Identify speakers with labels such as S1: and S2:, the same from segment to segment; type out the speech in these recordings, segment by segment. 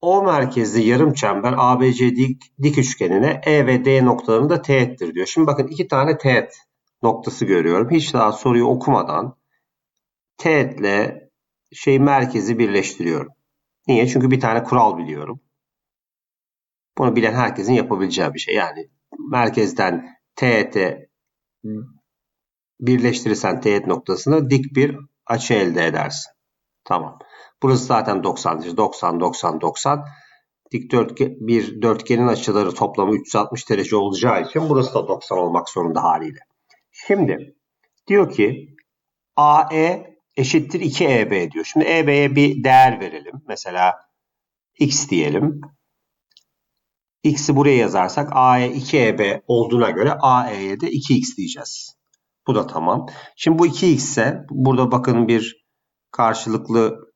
S1: O merkezli yarım çember ABC dik, dik üçgenine E ve D noktalarında teğettir diyor. Şimdi bakın iki tane teğet noktası görüyorum. Hiç daha soruyu okumadan teğetle şey merkezi birleştiriyorum. Niye? Çünkü bir tane kural biliyorum. Bunu bilen herkesin yapabileceği bir şey. Yani merkezden teğete birleştirirsen teğet noktasına dik bir açı elde edersin. Tamam. Burası zaten 90 derece. 90, 90, 90. Dikdörtgen bir dörtgenin açıları toplamı 360 derece olacağı için burası da 90 olmak zorunda haliyle. Şimdi diyor ki AE eşittir 2EB diyor. Şimdi EB'ye bir değer verelim. Mesela x diyelim. X'i buraya yazarsak AE 2EB olduğuna göre AE'ye de 2x diyeceğiz. Bu da tamam. Şimdi bu 2x ise burada bakın bir karşılıklı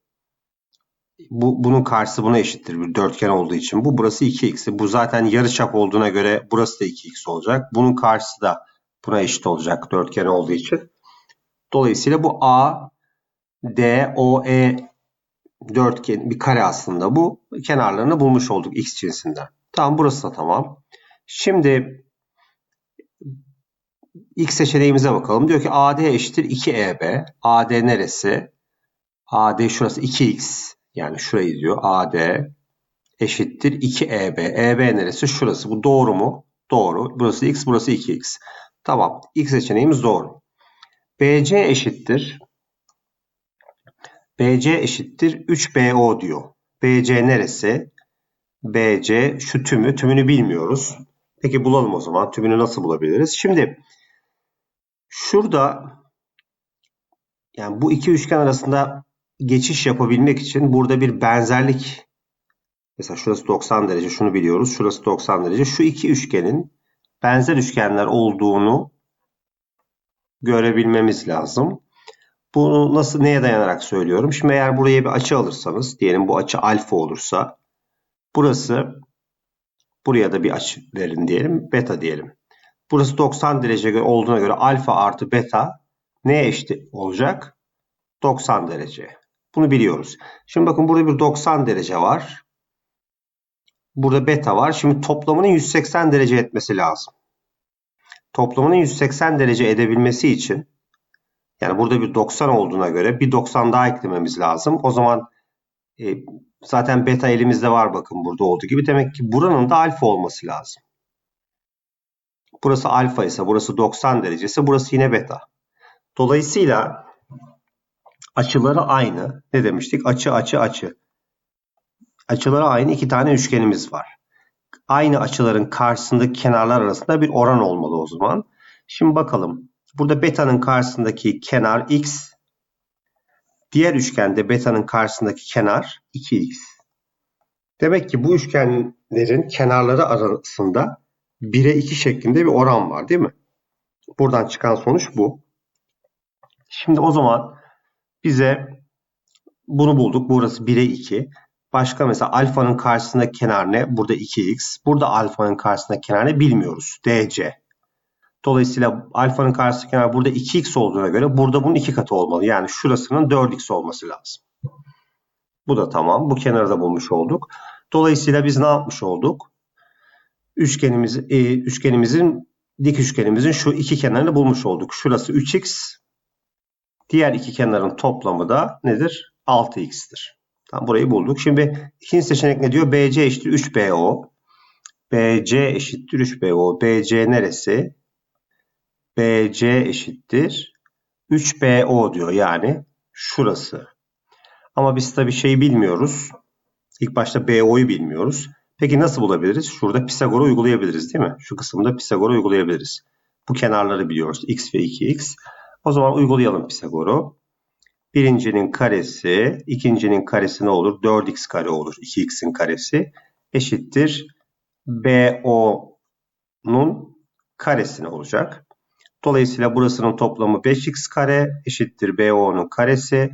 S1: bu, bunun karşısı buna eşittir bir dörtgen olduğu için. Bu burası 2x. Bu zaten yarıçap olduğuna göre burası da 2x olacak. Bunun karşısı da buna eşit olacak dörtgen olduğu için. Dolayısıyla bu A, D, O, E dörtgen bir kare aslında bu. Kenarlarını bulmuş olduk x cinsinden. Tamam burası da tamam. Şimdi x seçeneğimize bakalım. Diyor ki AD eşittir 2EB. AD neresi? AD şurası 2x. Yani şurayı diyor. AD eşittir 2EB. EB neresi? Şurası. Bu doğru mu? Doğru. Burası x, burası 2x. Tamam. X seçeneğimiz doğru. BC eşittir. BC eşittir 3BO diyor. BC neresi? BC şu tümü. Tümünü bilmiyoruz. Peki bulalım o zaman. Tümünü nasıl bulabiliriz? Şimdi şurada yani bu iki üçgen arasında geçiş yapabilmek için burada bir benzerlik mesela şurası 90 derece şunu biliyoruz. Şurası 90 derece. Şu iki üçgenin benzer üçgenler olduğunu görebilmemiz lazım. Bunu nasıl neye dayanarak söylüyorum? Şimdi eğer buraya bir açı alırsanız diyelim bu açı alfa olursa burası buraya da bir açı verin diyelim. Beta diyelim. Burası 90 derece olduğuna göre alfa artı beta neye eşit olacak? 90 derece. Bunu biliyoruz. Şimdi bakın burada bir 90 derece var. Burada beta var. Şimdi toplamının 180 derece etmesi lazım. Toplamının 180 derece edebilmesi için yani burada bir 90 olduğuna göre bir 90 daha eklememiz lazım. O zaman e, zaten beta elimizde var bakın burada olduğu gibi. Demek ki buranın da alfa olması lazım. Burası alfa ise burası 90 derece ise burası yine beta. Dolayısıyla açıları aynı. Ne demiştik? Açı açı açı. Açıları aynı iki tane üçgenimiz var. Aynı açıların karşısındaki kenarlar arasında bir oran olmalı o zaman. Şimdi bakalım. Burada beta'nın karşısındaki kenar x. Diğer üçgende beta'nın karşısındaki kenar 2x. Demek ki bu üçgenlerin kenarları arasında 1'e 2 şeklinde bir oran var değil mi? Buradan çıkan sonuç bu. Şimdi o zaman bize bunu bulduk. Burası 1'e 2. Başka mesela alfanın karşısındaki kenar ne? Burada 2x. Burada alfanın karşısındaki kenar ne? Bilmiyoruz. DC. Dolayısıyla alfanın karşısındaki kenar burada 2x olduğuna göre burada bunun iki katı olmalı. Yani şurasının 4x olması lazım. Bu da tamam. Bu kenarı da bulmuş olduk. Dolayısıyla biz ne yapmış olduk? Üçgenimiz, e, üçgenimizin dik üçgenimizin şu iki kenarını bulmuş olduk. Şurası 3x. Diğer iki kenarın toplamı da nedir? 6x'tir. Tamam, burayı bulduk. Şimdi ikinci seçenek ne diyor? BC eşittir 3BO. BC eşittir 3BO. BC neresi? BC eşittir 3BO diyor. Yani şurası. Ama biz tabii şeyi bilmiyoruz. İlk başta BO'yu bilmiyoruz. Peki nasıl bulabiliriz? Şurada Pisagor'u uygulayabiliriz değil mi? Şu kısımda Pisagor'u uygulayabiliriz. Bu kenarları biliyoruz. X ve 2X. O zaman uygulayalım Pisagor'u. Birincinin karesi, ikincinin karesi ne olur? 4x kare olur. 2x'in karesi eşittir. BO'nun karesine olacak. Dolayısıyla burasının toplamı 5x kare eşittir BO'nun karesi.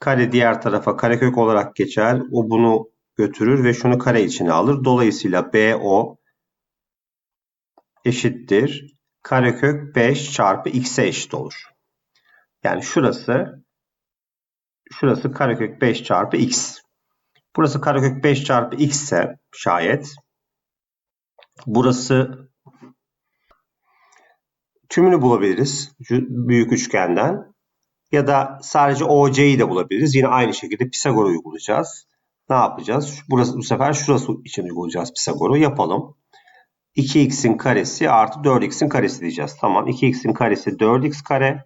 S1: Kare diğer tarafa karekök olarak geçer. O bunu götürür ve şunu kare içine alır. Dolayısıyla BO eşittir. Karekök 5 çarpı x'e eşit olur. Yani şurası şurası karekök 5 çarpı x. Burası karekök 5 çarpı x ise şayet burası tümünü bulabiliriz büyük üçgenden. Ya da sadece OC'yi de bulabiliriz. Yine aynı şekilde Pisagor'u uygulayacağız. Ne yapacağız? Burası, bu sefer şurası için uygulayacağız Pisagor'u. Yapalım. 2x'in karesi artı 4x'in karesi diyeceğiz. Tamam 2x'in karesi 4x kare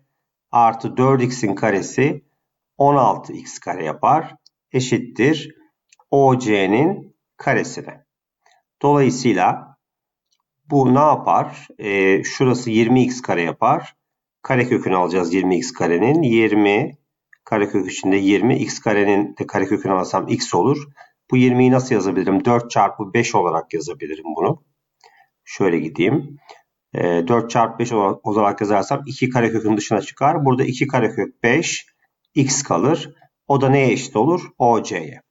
S1: artı 4x'in karesi 16x kare yapar. Eşittir OC'nin karesine. Dolayısıyla bu ne yapar? Ee, şurası 20x kare yapar. Karekökünü alacağız 20x karenin. 20 karekök içinde 20. x karenin de karekökünü alırsam x olur. Bu 20'yi nasıl yazabilirim? 4 çarpı 5 olarak yazabilirim bunu. Şöyle gideyim. E, 4 çarpı 5 olarak yazarsam 2 karekökün dışına çıkar. Burada 2 karekök 5 x kalır. O da neye eşit olur? OC'ye.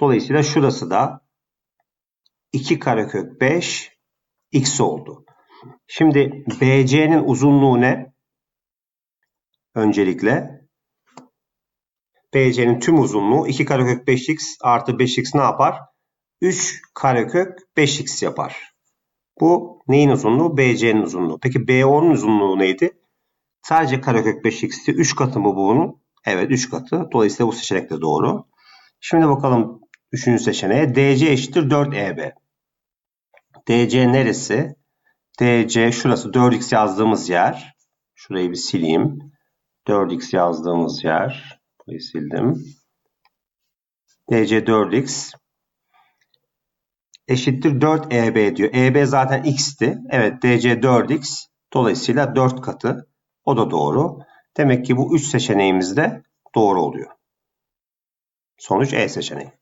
S1: Dolayısıyla şurası da 2 karekök 5 x oldu. Şimdi BC'nin uzunluğu ne? Öncelikle BC'nin tüm uzunluğu 2 karekök 5x artı 5x ne yapar? 3 karekök 5x yapar. Bu neyin uzunluğu? BC'nin uzunluğu. Peki BO'nun uzunluğu neydi? Sadece karekök 5x'ti. 3 katı mı bu bunun? Evet 3 katı. Dolayısıyla bu seçenek de doğru. Şimdi bakalım 3. seçeneğe. DC eşittir 4EB. DC neresi? DC şurası 4x yazdığımız yer. Şurayı bir sileyim. 4x yazdığımız yer. Burayı sildim. DC 4x eşittir 4EB diyor. EB zaten x'ti. Evet DC 4x. Dolayısıyla 4 katı. O da doğru. Demek ki bu 3 seçeneğimiz de doğru oluyor. Sonuç E seçeneği.